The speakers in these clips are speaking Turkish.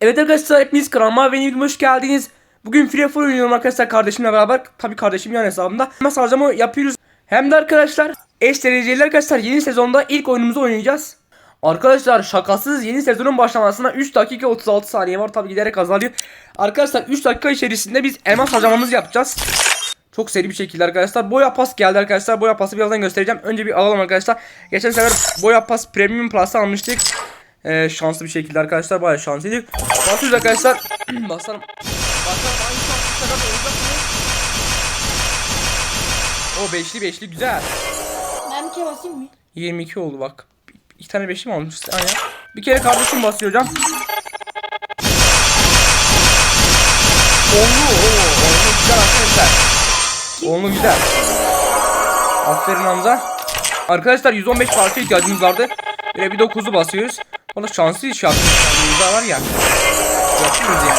Evet arkadaşlar hepiniz kanalıma ve videoma hoş geldiniz. Bugün Free Fire oynuyorum arkadaşlar kardeşimle beraber. Tabi kardeşim yan hesabımda. Hemen harcama yapıyoruz. Hem de arkadaşlar eş dereceli arkadaşlar yeni sezonda ilk oyunumuzu oynayacağız. Arkadaşlar şakasız yeni sezonun başlamasına 3 dakika 36 saniye var tabi giderek azalıyor. Arkadaşlar 3 dakika içerisinde biz elmas harcamamızı yapacağız. Çok seri bir şekilde arkadaşlar. Boya pas geldi arkadaşlar. Boya pası birazdan göstereceğim. Önce bir alalım arkadaşlar. Geçen sefer boya pas premium plus'ı almıştık. Ee, şanslı bir şekilde arkadaşlar. Bayağı şanslıydık. Basıyoruz arkadaşlar. Basalım. Basalım. Aynı şanslı kadar olacak mı? O beşli beşli güzel. Ben bir kere basayım mı? 22 oldu bak. Bir- İki tane beşli mi almışız? Aynen. Bir kere kardeşim basıyor hocam. Onlu. Onlu güzel arkadaşlar. Onlu güzel. Aferin Hamza. Arkadaşlar 115 parça ihtiyacımız vardı. Böyle bir 9'u basıyoruz. Valla şanslı iş yaptık. Burada var ya. Yapıyoruz yani.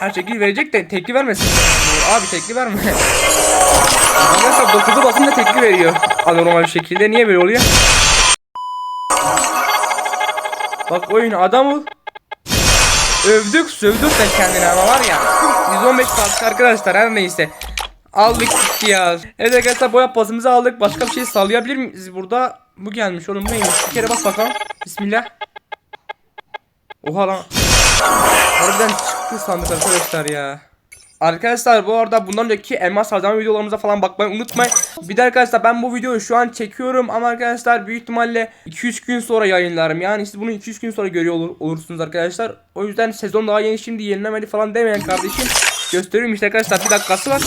Her şekil verecek de tekli vermesin. Abi tekli verme. Arkadaşlar 9'u basınca tekli veriyor. Anormal bir şekilde. Niye böyle oluyor? Bak oyun adamı övdük sövdük de kendine ama var ya 115 parça arkadaşlar her neyse aldık gitti ya Evet arkadaşlar boya pasımızı aldık başka bir şey sallayabilir miyiz burada bu gelmiş oğlum bu neymiş bir kere bas bakalım Bismillah Oha lan Harbiden çıktı sandık arkadaşlar ya. Arkadaşlar bu arada bundan önceki elmas harcama videolarımıza falan bakmayı unutmayın. Bir de arkadaşlar ben bu videoyu şu an çekiyorum ama arkadaşlar büyük ihtimalle 2-3 gün sonra yayınlarım. Yani siz bunu 2-3 gün sonra görüyor olur- olursunuz arkadaşlar. O yüzden sezon daha yeni şimdi yenilemedi falan demeyen kardeşim. Gösteriyorum işte arkadaşlar bir dakikası var.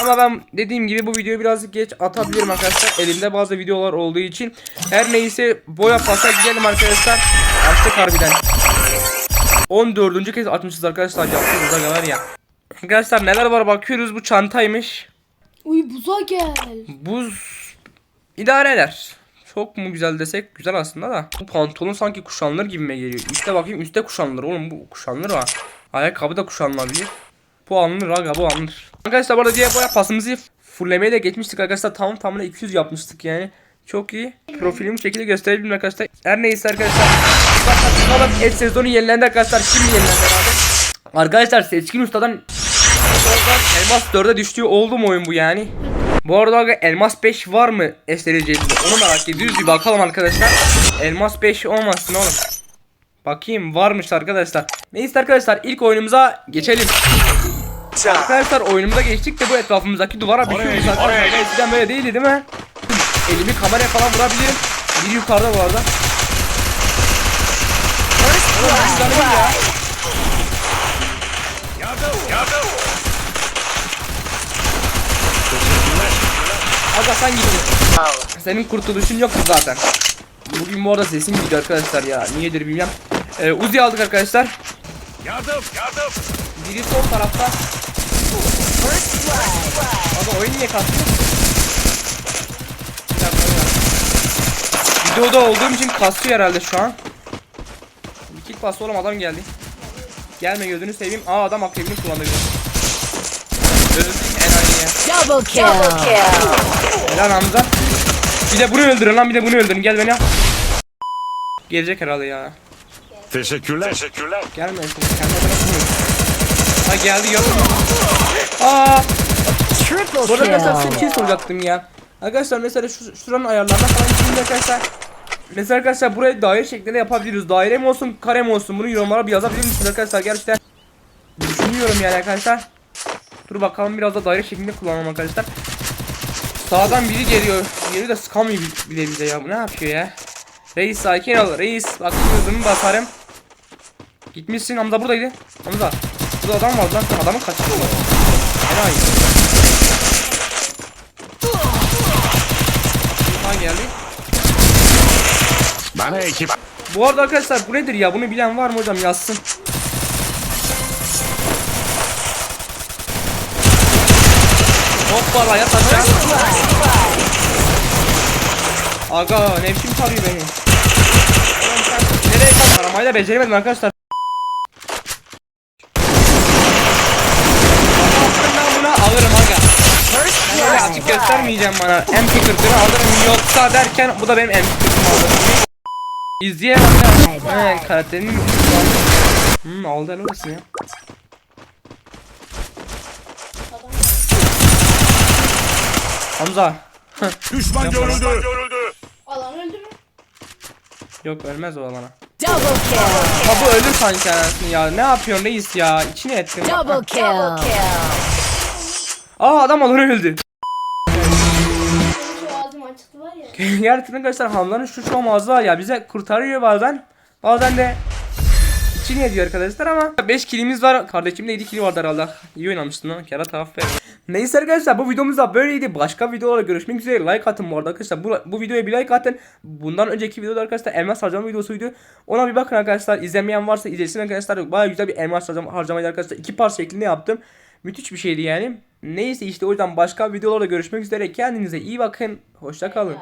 Ama ben dediğim gibi bu videoyu birazcık geç atabilirim arkadaşlar. Elimde bazı videolar olduğu için. Her neyse boya pasa gidelim arkadaşlar. Açtık harbiden. 14. kez atmışız arkadaşlar yapıyoruz aga var ya. Arkadaşlar neler var bakıyoruz bu çantaymış. Uy buza gel. Buz idare eder. Çok mu güzel desek güzel aslında da. Bu pantolon sanki kuşanılır gibime geliyor. Üste bakayım üstte kuşanılır oğlum bu kuşanılır ha. Ayakkabı da kuşanılabilir. Bu alınır aga bu alınır. Arkadaşlar bu arada diğer boya pasımızı fullemeye de geçmiştik arkadaşlar. Tam tamına 200 yapmıştık yani. Çok iyi. Profilimi şekilde gösterebilirim arkadaşlar. Her neyse arkadaşlar. Bakalım et sezonu yenilendi arkadaşlar. Şimdi yenilendi herhalde. Arkadaşlar Seçkin Usta'dan elmas 4'e düştüğü oldu mu oyun bu yani? Bu arada elmas 5 var mı STRC'de? Onu merak ediyoruz bir bakalım arkadaşlar. Elmas 5 olmasın oğlum. Bakayım varmış arkadaşlar. Neyse arkadaşlar ilk oyunumuza geçelim. Arkadaşlar oyunumuza geçtik de bu etrafımızdaki duvara büküyoruz arkadaşlar. Eskiden böyle değildi değil mi? Elimi kameraya falan vurabilirim. Biri yukarıda bu arada. Oğlum, ya. Aga sen gittin. Senin kurtuluşun yoktu zaten. Bugün bu arada sesim gidiyor arkadaşlar ya. Niyedir bilmem. Ee, Uzi aldık arkadaşlar. Yardım, yardım. Biri sol tarafta. Aga oyun niye kastı? Bir dakika, bir dakika. Videoda olduğum için kasıyor herhalde şu an. Bir kick bastı oğlum adam geldi. Gelme gözünü seveyim. Aa adam akribini kullandı. Öldük enayi ya. Double kill. Helal Hamza. Bir de bunu öldürün lan bir de bunu öldürün. Gel beni al. Gelecek herhalde ya. Teşekkürler. Teşekkürler. Gelme kendine bırakmıyor. Ha geldi yok. Aa. Triple Bu arada arkadaşlar size bir kill. şey soracaktım ya. Arkadaşlar mesela şu şuranın ayarlarına falan şimdi arkadaşlar. Mesela arkadaşlar burayı daire şeklinde yapabiliriz. Daire mi olsun, kare mi olsun? Bunu yorumlara bir yazabilir misiniz arkadaşlar? Gerçekten düşünüyorum yani arkadaşlar. Dur bakalım biraz da daire şeklinde kullanalım arkadaşlar. Sağdan biri geliyor. Geliyor da sıkamıyor bi- bile bize ya. Bu ne yapıyor ya? Reis sakin ol. Reis bak hızımı basarım. Gitmişsin Hamza buradaydı. Hamza. Burada adam var lan. Adamı kaçırıyorlar. Helal. Ha geldi. Bana ekip. Bu arada arkadaşlar bu nedir ya? Bunu bilen var mı hocam yazsın. Hoppala yat aşağı. Aga ne biçim tarıyor beni. Nereye kaç? Aramayı da beceremedim arkadaşlar. Ben buna alırım aga. Ben öyle açık göstermeyeceğim bana. MP40'ını alırım yoksa derken bu da benim en sıkıntım oldu. İzleyen anne. Evet karakterinin Hmm aldı helal olsun ya. Hamza. Düşman görüldü. Alan öldü mü? Yok ölmez o alana. Double kill. Ha bu ölür sanki anasını ya. Ne yapıyorsun reis ya? İçine ettin. Double kill. Double kill. Aa adam alır öldü. Ağzım açıktı var ya. Gerçekten arkadaşlar Hamza'nın şu ağzı var ya bize kurtarıyor bazen. Bazen de içini ediyor arkadaşlar ama 5 kilimiz var. Kardeşimde 7 kili vardı herhalde. İyi oynamıştın lan. Kerata aferin. Neyse arkadaşlar bu videomuz da böyleydi. Başka videolarla görüşmek üzere. Like atın bu arada arkadaşlar. Bu, bu videoya bir like atın. Bundan önceki videoda arkadaşlar elmas harcama videosuydu. Ona bir bakın arkadaşlar. İzlemeyen varsa izlesin arkadaşlar. Baya güzel bir elmas harcama, harcamaydı arkadaşlar. İki part şeklinde yaptım. Müthiş bir şeydi yani. Neyse işte o yüzden başka videolarda görüşmek üzere. Kendinize iyi bakın. Hoşça kalın.